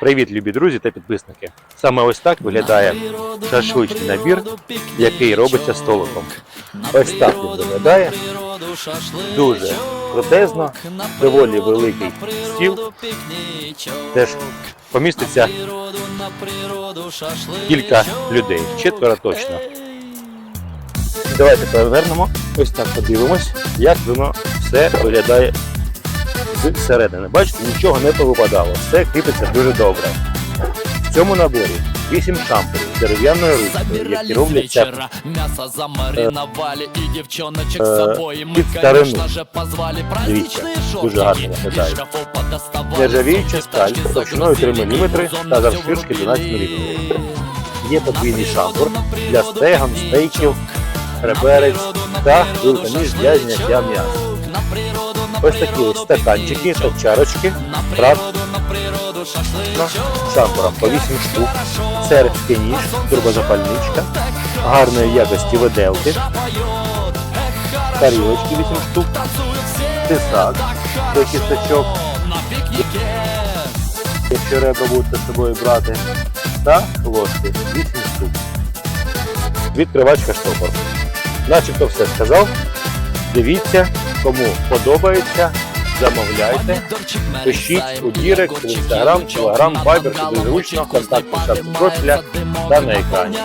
Привіт, любі друзі та підписники. Саме ось так виглядає шашличний набір, який робиться столиком. Ось так він виглядає. Дуже крутезно, доволі великий стіл. Теж поміститься кілька людей, четверо точно. Давайте перевернемо, ось так подивимось, як воно все виглядає зсередини. Бачите, нічого не повипадало, все кріпиться дуже добре. В цьому наборі 8 шампурів з дерев'яною ручкою, які робляться вчера Мясо замариновали и девчоночек э, с собой Мы, під старину. конечно же, позвали Дивіться, праздничные дуже гарно шоки виглядає. Из шкафов подоставали Нержавіюча сумки, сталь тачки товщиною 3 загрузили, мм музон та на всю завширшки 12 врубили. мм. Є подвійний шампур для стегон, стейків, реберець та вилка ніж для зняття м'яса. Ось такі стаканчики та чарочки раз шампуром по 8 штук, сербський ніж, турбозапальничка, гарної якості виделки, тарілочки 8 штук, тисак до кісточок, якщо ребра будете з собою брати, та ложки. 8 штук. Відкривачка штопор. Начебто все сказав. Дивіться, кому подобається, замовляйте. Пишіть у Дірект, в Інстаграм, Телеграм, Вайбер, куди зручно, контакт шапку профіля та на екрані.